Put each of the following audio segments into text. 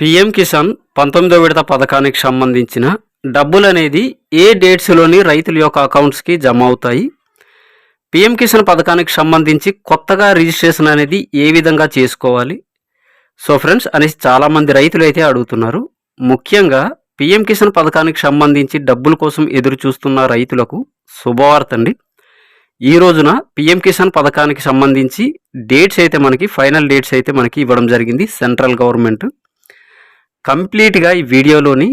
PM Kisan పంతొమ్మిదో విడత పథకానికి సంబంధించిన డబ్బులు అనేది ఏ డేట్స్లోని రైతుల యొక్క అకౌంట్స్కి జమ అవుతాయి? పిఎం కిసాన్ పథకానికి సంబంధించి కొత్తగా రిజిస్ట్రేషన్ అనేది ఏ విధంగా చేసుకోవాలి? సో ఫ్రెండ్స్ అనేసి చాలామంది రైతులు అయితే అడుగుతున్నారు. ముఖ్యంగా పిఎం కిసాన్ పథకానికి సంబంధించి డబ్బుల కోసం ఎదురు చూస్తున్న రైతులకు శుభవార్త అండి. ఈ రోజున పిఎం కిసాన్ పథకానికి సంబంధించి డేట్స్ అయితే మనకి ఫైనల్ డేట్స్ అయితే మనకి ఇవ్వడం జరిగింది సెంట్రల్ గవర్నమెంట్. కంప్లీట్గా ఈ వీడియోలోని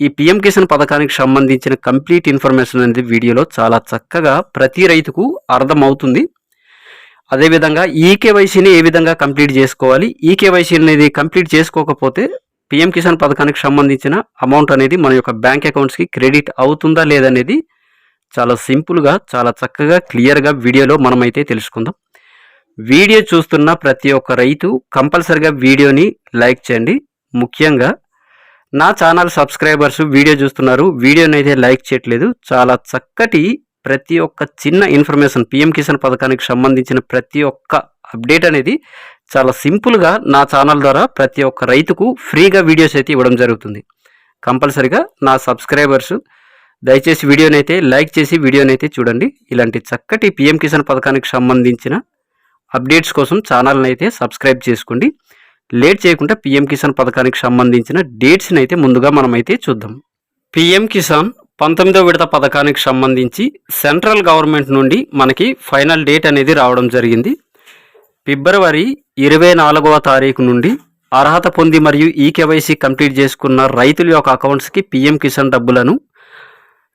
ఈ పిఎం కిసాన్ పథకానికి సంబంధించిన కంప్లీట్ ఇన్ఫర్మేషన్ అనేది వీడియోలో చాలా చక్కగా ప్రతి రైతుకు అర్థమవుతుంది. అదేవిధంగా ఈకేవైసీని ఏ విధంగా కంప్లీట్ చేసుకోవాలి? ఈకేవైసీ అనేది కంప్లీట్ చేసుకోకపోతే పిఎం కిసాన్ పథకానికి సంబంధించిన అమౌంట్ అనేది మన యొక్క బ్యాంక్ అకౌంట్స్కి క్రెడిట్ అవుతుందా లేదనేది చాలా సింపుల్గా చాలా చక్కగా క్లియర్గా వీడియోలో మనమైతే తెలుసుకుందాం. వీడియో చూస్తున్న ప్రతి ఒక్క రైతు కంపల్సరిగా వీడియోని లైక్ చేయండి. ముఖ్యంగా నా ఛానల్ సబ్స్క్రైబర్స్ వీడియో చూస్తున్నారు వీడియోని అయితే లైక్ చేయట్లేదు. చాలా చక్కటి ప్రతి ఒక్క చిన్న ఇన్ఫర్మేషన్ పిఎం కిసాన్ పథకానికి సంబంధించిన ప్రతి ఒక్క అప్డేట్ అనేది చాలా సింపుల్గా నా ఛానల్ ద్వారా ప్రతి ఒక్క రైతుకు ఫ్రీగా వీడియోస్ అయితే ఇవ్వడం జరుగుతుంది. కంపల్సరిగా నా సబ్స్క్రైబర్స్ దయచేసి వీడియోని అయితే లైక్ చేసి వీడియోని అయితే చూడండి. ఇలాంటి చక్కటి పిఎం కిసాన్ పథకానికి సంబంధించిన అప్డేట్స్ కోసం ఛానల్ని అయితే సబ్స్క్రైబ్ చేసుకోండి. లేట్ చేయకుండా పిఎం కిసాన్ పథకానికి సంబంధించిన డేట్స్ని అయితే ముందుగా మనమైతే చూద్దాం. పిఎం కిసాన్ పంతొమ్మిదో విడత పథకానికి సంబంధించి సెంట్రల్ గవర్నమెంట్ నుండి మనకి ఫైనల్ డేట్ అనేది రావడం జరిగింది. ఫిబ్రవరి ఇరవై నాలుగవ తారీఖు నుండి అర్హత పొంది మరియు ఈకేవైసీ కంప్లీట్ చేసుకున్న రైతుల యొక్క అకౌంట్స్కి పిఎం కిసాన్ డబ్బులను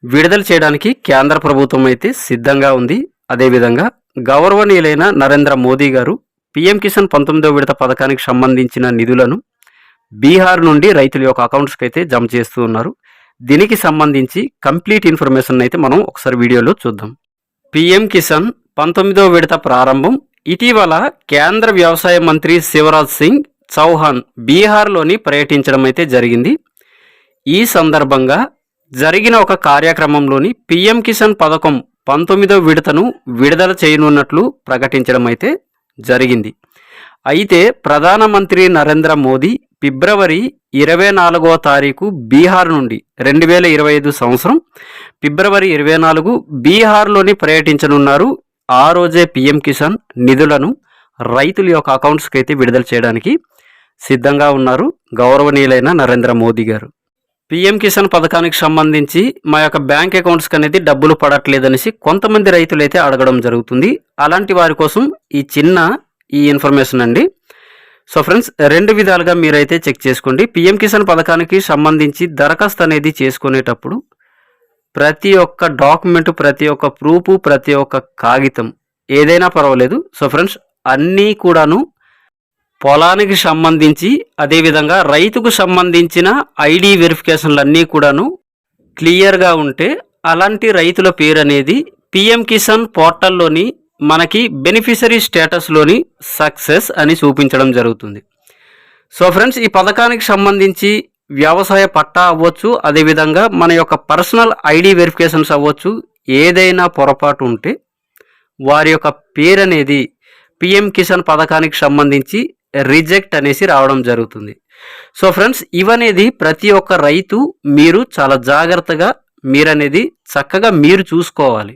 విడుదల చేయడానికి కేంద్ర ప్రభుత్వం అయితే సిద్ధంగా ఉంది. అదేవిధంగా గౌరవనీయులైన నరేంద్ర మోదీ గారు పిఎం కిసాన్ పంతొమ్మిదో విడత పథకానికి సంబంధించిన నిధులను బీహార్ నుండి రైతుల యొక్క అకౌంట్స్కి అయితే జమ చేస్తూ ఉన్నారు. దీనికి సంబంధించి కంప్లీట్ ఇన్ఫర్మేషన్ అయితే మనం ఒకసారి వీడియోలో చూద్దాం. పిఎం కిసాన్ పంతొమ్మిదో విడత ప్రారంభం. ఇటీవల కేంద్ర వ్యవసాయ మంత్రి శివరాజ్ సింగ్ చౌహాన్ బీహార్లోని పర్యటించడం అయితే జరిగింది. ఈ సందర్భంగా జరిగిన ఒక కార్యక్రమంలోని పిఎం కిసాన్ పథకం పంతొమ్మిదో విడతను విడుదల చేయనున్నట్లు ప్రకటించడం అయితే జరిగింది. అయితే ప్రధానమంత్రి నరేంద్ర మోదీ ఫిబ్రవరి ఇరవై నాలుగో తారీఖు బీహార్ నుండి రెండు వేల ఇరవై ఐదు సంవత్సరం ఫిబ్రవరి ఇరవై నాలుగు బీహార్లోని పర్యటించనున్నారు. ఆ రోజే పిఎం కిసాన్ నిధులను రైతుల యొక్క అకౌంట్స్కి అయితే విడుదల చేయడానికి సిద్ధంగా ఉన్నారు గౌరవనీయులైన నరేంద్ర మోదీ గారు. పిఎం కిసాన్ పథకానికి సంబంధించి మా యొక్క బ్యాంక్ అకౌంట్స్కి అనేది డబ్బులు పడట్లేదనేసి కొంతమంది రైతులు అయితే అడగడం జరుగుతుంది. అలాంటి వారి కోసం ఈ చిన్న ఈ ఇన్ఫర్మేషన్ అండి. సో ఫ్రెండ్స్ రెండు విధాలుగా మీరైతే చెక్ చేసుకోండి. పిఎం కిసాన్ పథకానికి సంబంధించి దరఖాస్తు అనేది చేసుకునేటప్పుడు ప్రతి ఒక్క డాక్యుమెంట్ ప్రతి ఒక్క ప్రూఫ్ ప్రతి ఒక్క కాగితం ఏదైనా పర్వాలేదు. సో ఫ్రెండ్స్ అన్నీ కూడాను పొలానికి సంబంధించి అదేవిధంగా రైతుకు సంబంధించిన ఐడి వెరిఫికేషన్లు అన్నీ కూడాను క్లియర్గా ఉంటే అలాంటి రైతుల పేరు అనేది పిఎం కిసాన్ పోర్టల్లోని మనకి బెనిఫిషరీ స్టేటస్లోని సక్సెస్ అని చూపించడం జరుగుతుంది. సో ఫ్రెండ్స్ ఈ పథకానికి సంబంధించి వ్యవసాయ పట్టా అవ్వచ్చు అదేవిధంగా మన యొక్క పర్సనల్ ఐడి వెరిఫికేషన్స్ అవ్వచ్చు ఏదైనా పొరపాటు ఉంటే వారి యొక్క పేరు అనేది పిఎం కిసాన్ పథకానికి సంబంధించి రిజెక్ట్ అనేసి రావడం జరుగుతుంది. సో ఫ్రెండ్స్ ఇవనేది ప్రతి ఒక్క రైతు మీరు చాలా జాగ్రత్తగా మీరనేది చక్కగా మీరు చూసుకోవాలి.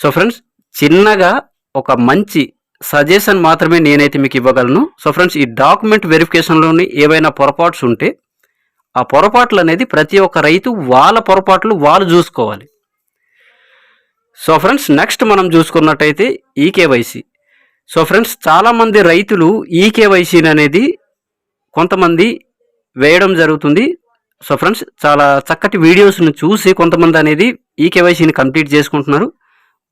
సో ఫ్రెండ్స్ చిన్నగా ఒక మంచి సజెషన్ మాత్రమే నేనైతే మీకు ఇవ్వగలను. సో ఫ్రెండ్స్ ఈ డాక్యుమెంట్ వెరిఫికేషన్లోని ఏవైనా పొరపాట్స్ ఉంటే ఆ పొరపాట్లు అనేది ప్రతి ఒక్క రైతు వాళ్ళ పొరపాట్లు వాళ్ళు చూసుకోవాలి. సో ఫ్రెండ్స్ నెక్స్ట్ మనం చూసుకున్నట్టయితే ఈకేవైసీ సో ఫ్రెండ్స్ చాలామంది రైతులు ఈకేవైసీని అనేది కొంతమంది వేయడం జరుగుతుంది. సో ఫ్రెండ్స్ చాలా చక్కటి వీడియోస్ని చూసి కొంతమంది అనేది ఈకేవైసీని కంప్లీట్ చేసుకుంటున్నారు.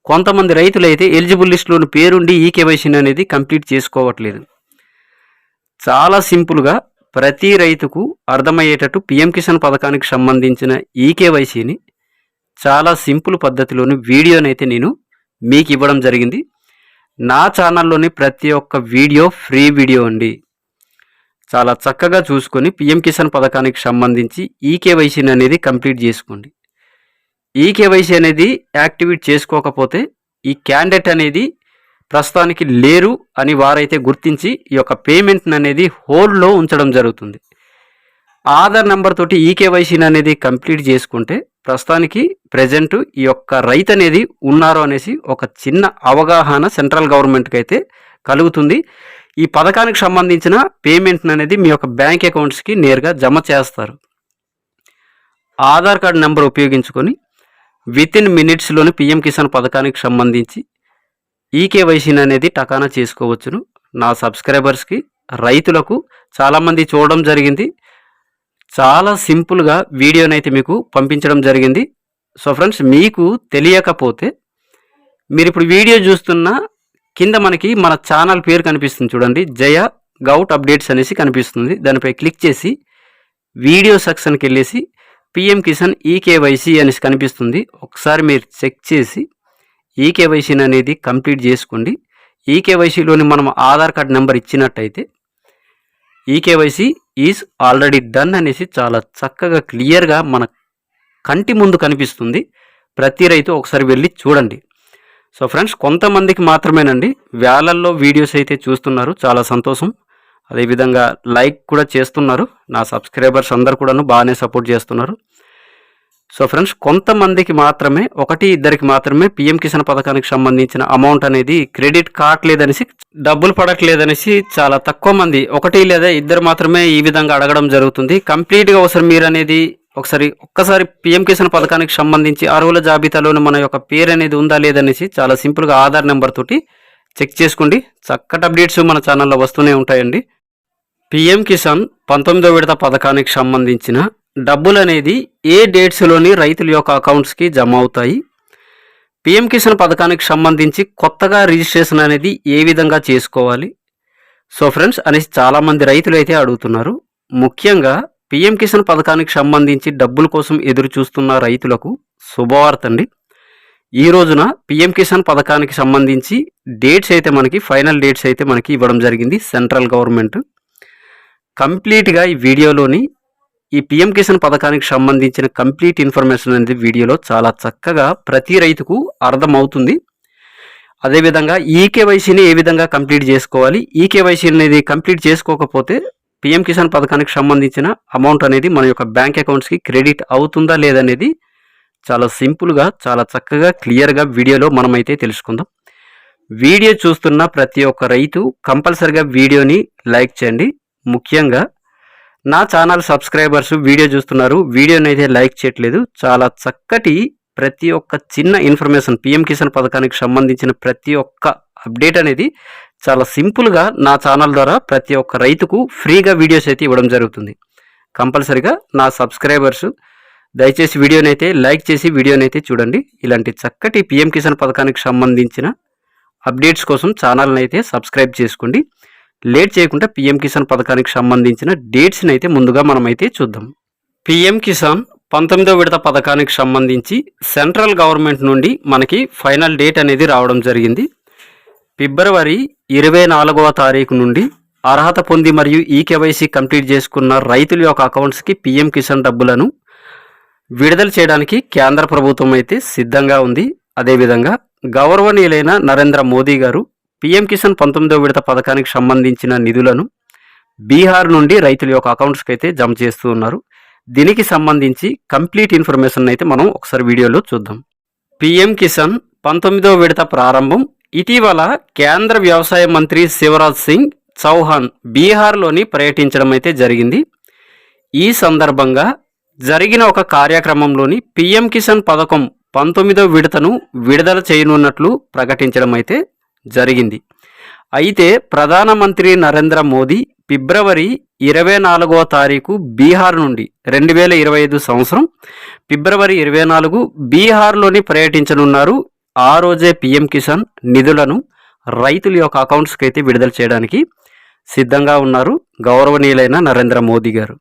కొంతమంది రైతులు అయితే ఎలిజిబుల్ లిస్టులోని పేరుండి ఈకేవైసీని అనేది కంప్లీట్ చేసుకోవట్లేదు. చాలా సింపుల్గా ప్రతి రైతుకు అర్థమయ్యేటట్టు పిఎం కిసాన్ పథకానికి సంబంధించిన ఈకేవైసీని చాలా సింపుల్ పద్ధతిలోని వీడియోనైతే నేను మీకు ఇవ్వడం జరిగింది. నా ఛానల్లోని ప్రతి ఒక్క వీడియో ఫ్రీ వీడియో అండి. చాలా చక్కగా చూసుకొని పిఎం కిసాన్ పథకానికి సంబంధించి ఈకేవైసీని అనేది కంప్లీట్ చేసుకోండి. ఈకేవైసీ అనేది యాక్టివేట్ చేసుకోకపోతే ఈ క్యాండిడేట్ అనేది ప్రస్తుతానికి లేరు అని వారైతే గుర్తించి ఈ యొక్క పేమెంట్ అనేది హోల్డ్లో ఉంచడం జరుగుతుంది. ఆధార్ నెంబర్ తోటి కేవైసీని అనేది కంప్లీట్ చేసుకుంటే ప్రస్తుతానికి ప్రజెంట్ ఈ యొక్క రైతు అనేది ఉన్నారు అనేసి ఒక చిన్న అవగాహన సెంట్రల్ గవర్నమెంట్కి అయితే కలుగుతుంది. ఈ పథకానికి సంబంధించిన పేమెంట్ అనేది మీ యొక్క బ్యాంక్ అకౌంట్స్కి నేరుగా జమ చేస్తారు. ఆధార్ కార్డ్ నెంబర్ ఉపయోగించుకొని విత్ ఇన్ మినిట్స్లోని పిఎం కిసాన్ పథకానికి సంబంధించి ఈకేవైసీని అనేది టకానా చేసుకోవచ్చును. నా సబ్స్క్రైబర్స్కి రైతులకు చాలామంది చూడడం జరిగింది. చాలా సింపుల్గా వీడియోని అయితే మీకు పంపించడం జరిగింది. సో ఫ్రెండ్స్ మీకు తెలియకపోతే మీరు ఇప్పుడు వీడియో చూస్తున్న కింద మనకి మన ఛానల్ పేరు కనిపిస్తుంది చూడండి. జయ గౌట్ అప్డేట్స్ అనేసి కనిపిస్తుంది. దానిపై క్లిక్ చేసి వీడియో సెక్షన్కి వెళ్ళేసి పిఎం కిసాన్ ఈకేవైసీ అనేసి కనిపిస్తుంది. ఒకసారి మీరు చెక్ చేసి ఈకేవైసీని అనేది కంప్లీట్ చేసుకోండి. ఈకేవైసీలోని మనం ఆధార్ కార్డ్ నెంబర్ ఇచ్చినట్టయితే ఈకేవైసీ ఈజ్ ఆల్రెడీ డన్ అనేసి చాలా చక్కగా క్లియర్గా మన కంటి ముందు కనిపిస్తుంది. ప్రతి రైతు ఒకసారి వెళ్ళి చూడండి. సో ఫ్రెండ్స్ కొంతమందికి మాత్రమేనండి వేలల్లో వీడియోస్ అయితే చూస్తున్నారు. చాలా సంతోషం. అదేవిధంగా లైక్ కూడా చేస్తున్నారు. నా సబ్స్క్రైబర్స్ అందరు కూడాను బాగానే సపోర్ట్ చేస్తున్నారు. సో ఫ్రెండ్స్ కొంతమందికి మాత్రమే ఒకటి ఇద్దరికి మాత్రమే పిఎం కిసాన్ పథకానికి సంబంధించిన అమౌంట్ అనేది క్రెడిట్ కావట్లేదనేసి డబ్బులు పడట్లేదనేసి చాలా తక్కువ మంది ఒకటి లేదా ఇద్దరు మాత్రమే ఈ విధంగా అడగడం జరుగుతుంది. కంప్లీట్గా ఒకసారి మీరు అనేది ఒకసారి ఒక్కసారి పిఎం కిసాన్ పథకానికి సంబంధించి అర్హుల జాబితాలోని మన యొక్క పేరు అనేది ఉందా లేదనేసి చాలా సింపుల్గా ఆధార్ నెంబర్ తోటి చెక్ చేసుకోండి. చక్కటి అప్డేట్స్ మన ఛానల్లో వస్తూనే ఉంటాయండి. పిఎం కిసాన్ పంతొమ్మిదో విడత పథకానికి సంబంధించిన డబ్బులు అనేది ఏ డేట్స్లోని రైతుల యొక్క అకౌంట్స్కి జమ అవుతాయి పిఎం కిసాన్ పథకానికి సంబంధించి కొత్తగా రిజిస్ట్రేషన్ అనేది ఏ విధంగా చేసుకోవాలి? సో ఫ్రెండ్స్ అనేసి చాలామంది రైతులు అయితే అడుగుతున్నారు. ముఖ్యంగా పిఎం కిసాన్ పథకానికి సంబంధించి డబ్బుల కోసం ఎదురు చూస్తున్న రైతులకు శుభవార్త అండి. ఈ రోజున పిఎం కిసాన్ పథకానికి సంబంధించి డేట్స్ అయితే మనకి ఫైనల్ డేట్స్ అయితే మనకి ఇవ్వడం జరిగింది సెంట్రల్ గవర్నమెంట్. కంప్లీట్గా ఈ వీడియోలోని ఈ పిఎం కిసాన్ పథకానికి సంబంధించిన కంప్లీట్ ఇన్ఫర్మేషన్ అనేది వీడియోలో చాలా చక్కగా ప్రతి రైతుకు అర్థమవుతుంది. అదేవిధంగా ఈకేవైసీని ఏ విధంగా కంప్లీట్ చేసుకోవాలి? ఈకేవైసీ అనేది కంప్లీట్ చేసుకోకపోతే పిఎం కిసాన్ పథకానికి సంబంధించిన అమౌంట్ అనేది మన యొక్క బ్యాంక్ అకౌంట్స్కి క్రెడిట్ అవుతుందా లేదనేది చాలా సింపుల్గా చాలా చక్కగా క్లియర్గా వీడియోలో మనమైతే తెలుసుకుందాం. వీడియో చూస్తున్న ప్రతి ఒక్క రైతు కంపల్సరిగా వీడియోని లైక్ చేయండి. ముఖ్యంగా నా ఛానల్ సబ్స్క్రైబర్స్ వీడియో చూస్తున్నారు వీడియోని అయితే లైక్ చేయట్లేదు. చాలా చక్కటి ప్రతి ఒక్క చిన్న ఇన్ఫర్మేషన్ పిఎం కిసాన్ పథకానికి సంబంధించిన ప్రతి ఒక్క అప్డేట్ అనేది చాలా సింపుల్గా నా ఛానల్ ద్వారా ప్రతి ఒక్క రైతుకు ఫ్రీగా వీడియోస్ అయితే ఇవ్వడం జరుగుతుంది. కంపల్సరిగా నా సబ్స్క్రైబర్స్ దయచేసి వీడియోని అయితే లైక్ చేసి వీడియోని అయితే చూడండి. ఇలాంటి చక్కటి పిఎం కిసాన్ పథకానికి సంబంధించిన అప్డేట్స్ కోసం ఛానల్ని అయితే సబ్స్క్రైబ్ చేసుకోండి. లేట్ చేయకుండా పిఎం కిసాన్ పథకానికి సంబంధించిన డేట్స్ని అయితే ముందుగా మనమైతే చూద్దాం. పిఎం కిసాన్ పంతొమ్మిదో విడత పథకానికి సంబంధించి సెంట్రల్ గవర్నమెంట్ నుండి మనకి ఫైనల్ డేట్ అనేది రావడం జరిగింది. ఫిబ్రవరి ఇరవై నాలుగవ తారీఖు నుండి అర్హత పొంది మరియు ఈ కేవైసీ కంప్లీట్ చేసుకున్న రైతుల యొక్క అకౌంట్స్కి పిఎం కిసాన్ డబ్బులను విడుదల చేయడానికి కేంద్ర ప్రభుత్వం అయితే సిద్ధంగా ఉంది. అదేవిధంగా గౌరవనీయులైన నరేంద్ర మోదీ గారు పిఎం కిసాన్ పంతొమ్మిదో విడత పథకానికి సంబంధించిన నిధులను బీహార్ నుండి రైతుల యొక్క అకౌంట్స్కి అయితే జమ చేస్తూ ఉన్నారు. దీనికి సంబంధించి కంప్లీట్ ఇన్ఫర్మేషన్ అయితే మనం ఒకసారి వీడియోలో చూద్దాం. పిఎం కిసాన్ పంతొమ్మిదో విడత ప్రారంభం ఇటీవల కేంద్ర వ్యవసాయ మంత్రి శివరాజ్ సింగ్ చౌహాన్ బీహార్లోని పర్యటించడం అయితే జరిగింది. ఈ సందర్భంగా జరిగిన ఒక కార్యక్రమంలోని పిఎం కిసాన్ పథకం పంతొమ్మిదో విడతను విడుదల చేయనున్నట్లు ప్రకటించడం అయితే జరిగింది. అయితే ప్రధానమంత్రి నరేంద్ర మోదీ ఫిబ్రవరి ఇరవై నాలుగో తారీఖు బీహార్ నుండి రెండు వేల ఇరవై ఐదు సంవత్సరం ఫిబ్రవరి ఇరవై నాలుగు బీహార్లోని పర్యటించనున్నారు. ఆ రోజే పిఎం కిసాన్ నిధులను రైతుల యొక్క అకౌంట్స్కి అయితే విడుదల చేయడానికి సిద్ధంగా ఉన్నారు గౌరవనీయులైన నరేంద్ర మోదీ గారు.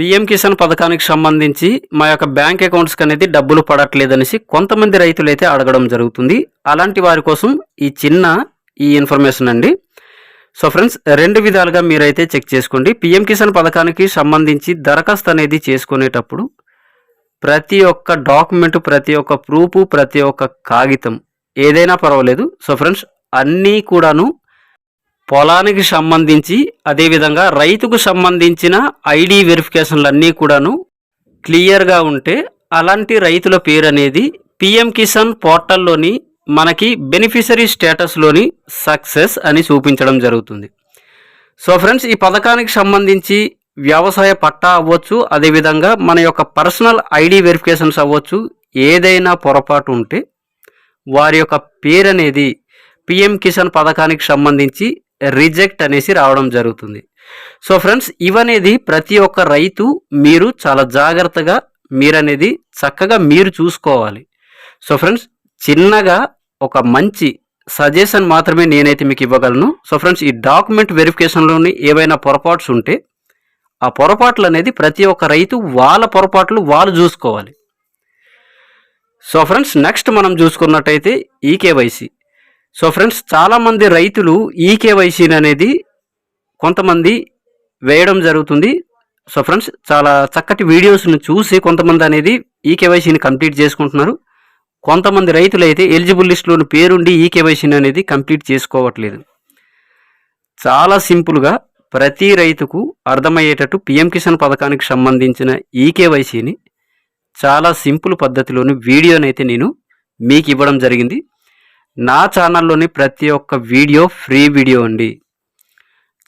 పిఎం కిసాన్ పథకానికి సంబంధించి మా యొక్క బ్యాంక్ అకౌంట్స్కి అనేది డబ్బులు పడట్లేదనేసి కొంతమంది రైతులైతే అడగడం జరుగుతుంది. అలాంటి వారి కోసం ఈ చిన్న ఈ ఇన్ఫర్మేషన్ అండి. సో ఫ్రెండ్స్ రెండు విధాలుగా మీరైతే చెక్ చేసుకోండి. పిఎం కిసాన్ పథకానికి సంబంధించి దరఖాస్తు అనేది చేసుకునేటప్పుడు ప్రతి ఒక్క డాక్యుమెంట్ ప్రతి ఒక్క ప్రూఫ్ ప్రతి ఒక్క కాగితం ఏదైనా పర్వాలేదు. సో ఫ్రెండ్స్ అన్నీ కూడాను పొలానికి సంబంధించి అదేవిధంగా రైతుకు సంబంధించిన ఐడి వెరిఫికేషన్లన్నీ కూడాను క్లియర్గా ఉంటే అలాంటి రైతుల పేరు అనేది పిఎం కిసాన్ పోర్టల్లోని మనకి బెనిఫిషరీ స్టేటస్లోని సక్సెస్ అని చూపించడం జరుగుతుంది. సో ఫ్రెండ్స్ ఈ పథకానికి సంబంధించి వ్యవసాయ పట్టా అవ్వచ్చు అదేవిధంగా మన యొక్క పర్సనల్ ఐడి వెరిఫికేషన్స్ అవ్వచ్చు ఏదైనా పొరపాటు ఉంటే వారి యొక్క పేరు అనేది పిఎం కిసాన్ పథకానికి సంబంధించి రిజెక్ట్ అనేసి రావడం జరుగుతుంది. సో ఫ్రెండ్స్ ఇవనేది ప్రతి ఒక్క రైతు మీరు చాలా జాగ్రత్తగా మీరనేది చక్కగా మీరు చూసుకోవాలి. సో ఫ్రెండ్స్ చిన్నగా ఒక మంచి సజెషన్ మాత్రమే నేనైతే మీకు ఇవ్వగలను. సో ఫ్రెండ్స్ ఈ డాక్యుమెంట్ వెరిఫికేషన్లోని ఏవైనా పొరపాట్స్ ఉంటే ఆ పొరపాట్లు అనేది ప్రతి ఒక్క రైతు వాళ్ళ పొరపాట్లు వాళ్ళు చూసుకోవాలి. సో ఫ్రెండ్స్ నెక్స్ట్ మనం చూసుకున్నట్టయితే ఈకేవైసీ సో ఫ్రెండ్స్ చాలామంది రైతులు ఈ కేవైసీని అనేది కొంతమంది వేయడం జరుగుతుంది. సో ఫ్రెండ్స్ చాలా చక్కటి వీడియోస్ను చూసి కొంతమంది అనేది ఈ కేవైసీని కంప్లీట్ చేసుకుంటున్నారు. కొంతమంది రైతులు అయితే ఎలిజిబుల్ లిస్టులోని పేరుండి కేవైసీని అనేది కంప్లీట్ చేసుకోవట్లేదు. చాలా సింపుల్గా ప్రతి రైతుకు అర్థమయ్యేటట్టు పిఎం కిసాన్ పథకానికి సంబంధించిన ఈకేవైసీని చాలా సింపుల్ పద్ధతిలోని వీడియోనైతే నేను మీకు ఇవ్వడం జరిగింది. నా ఛానల్లోని ప్రతి ఒక్క వీడియో ఫ్రీ వీడియో అండి.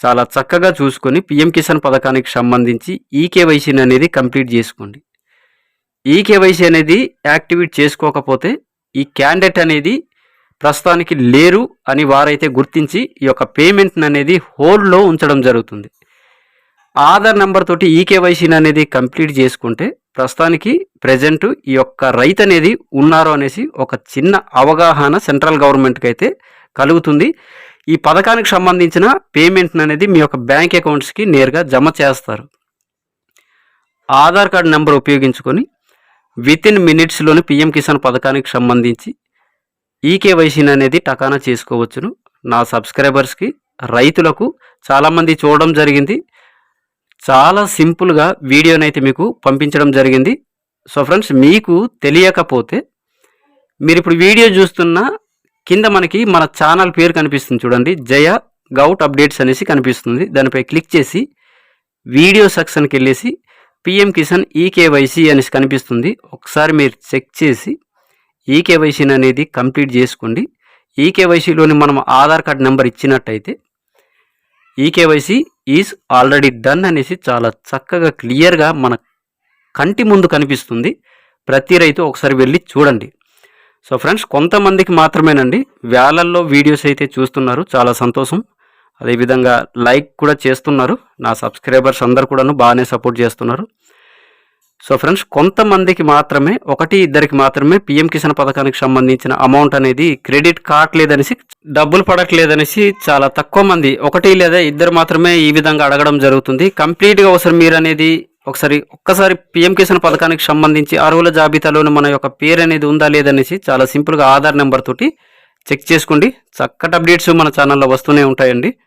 చాలా చక్కగా చూసుకొని పిఎం కిసాన్ పథకానికి సంబంధించి ఈకేవైసీని అనేది కంప్లీట్ చేసుకోండి. ఈకేవైసీ అనేది యాక్టివేట్ చేసుకోకపోతే ఈ క్యాండిడేట్ అనేది ప్రస్తుతానికి లేరు అని వారైతే గుర్తించి ఈ యొక్క పేమెంట్ అనేది హోల్డ్లో ఉంచడం జరుగుతుంది. ఆధార్ నెంబర్ తోటి కేవైసీని అనేది కంప్లీట్ చేసుకుంటే ప్రస్తుతానికి ప్రజెంట్ ఈ యొక్క రైతు అనేది ఉన్నారు అనేసి ఒక చిన్న అవగాహన సెంట్రల్ గవర్నమెంట్కి అయితే కలుగుతుంది. ఈ పథకానికి సంబంధించిన పేమెంట్ అనేది మీ యొక్క బ్యాంక్ అకౌంట్స్కి నేరుగా జమ చేస్తారు. ఆధార్ కార్డు నెంబర్ ఉపయోగించుకొని విత్ ఇన్ మినిట్స్లోని పిఎం కిసాన్ పథకానికి సంబంధించి ఈకేవైసీని అనేది టకానా చేసుకోవచ్చును. నా సబ్స్క్రైబర్స్కి రైతులకు చాలామంది చూడడం జరిగింది. చాలా సింపుల్గా వీడియోనైతే మీకు పంపించడం జరిగింది. సో ఫ్రెండ్స్ మీకు తెలియకపోతే మీరు ఇప్పుడు వీడియో చూస్తున్న కింద మనకి మన ఛానల్ పేరు కనిపిస్తుంది చూడండి. జయ గౌట్ అప్డేట్స్ అనేసి కనిపిస్తుంది. దానిపై క్లిక్ చేసి వీడియో సెక్షన్కి వెళ్ళేసి పిఎం కిసాన్ ఈకేవైసీ అనేసి కనిపిస్తుంది. ఒకసారి మీరు చెక్ చేసి ఈకేవైసీని అనేది కంప్లీట్ చేసుకోండి. ఈకేవైసీలోని మనం ఆధార్ కార్డ్ నెంబర్ ఇచ్చినట్టయితే ఈ కేవైసీ ఈజ్ ఆల్రెడీ డన్ అనేసి చాలా చక్కగా క్లియర్గా మన కంటి ముందు కనిపిస్తుంది. ప్రతి రైతు ఒకసారి వెళ్ళి చూడండి. సో ఫ్రెండ్స్ కొంతమందికి మాత్రమేనండి వేలల్లో వీడియోస్ అయితే చూస్తున్నారు. చాలా సంతోషం. అదేవిధంగా లైక్ కూడా చేస్తున్నారు. నా సబ్స్క్రైబర్స్ అందరు కూడాను బాగానే సపోర్ట్ చేస్తున్నారు. సో ఫ్రెండ్స్ కొంతమందికి మాత్రమే ఒకటి ఇద్దరికి మాత్రమే పిఎం కిసాన్ పథకానికి సంబంధించిన అమౌంట్ అనేది క్రెడిట్ కావట్లేదనేసి డబ్బులు పడట్లేదనేసి చాలా తక్కువ మంది ఒకటి లేదా ఇద్దరు మాత్రమే ఈ విధంగా అడగడం జరుగుతుంది. కంప్లీట్గా ఒకసారి మీరు అనేది ఒకసారి ఒక్కసారి పిఎం కిసాన్ పథకానికి సంబంధించి అర్హుల జాబితాలోని మన యొక్క పేరు అనేది ఉందా లేదనేసి చాలా సింపుల్గా ఆధార్ నెంబర్ తోటి చెక్ చేసుకోండి. చక్కటి అప్డేట్స్ మన ఛానల్లో వస్తూనే ఉంటాయండి.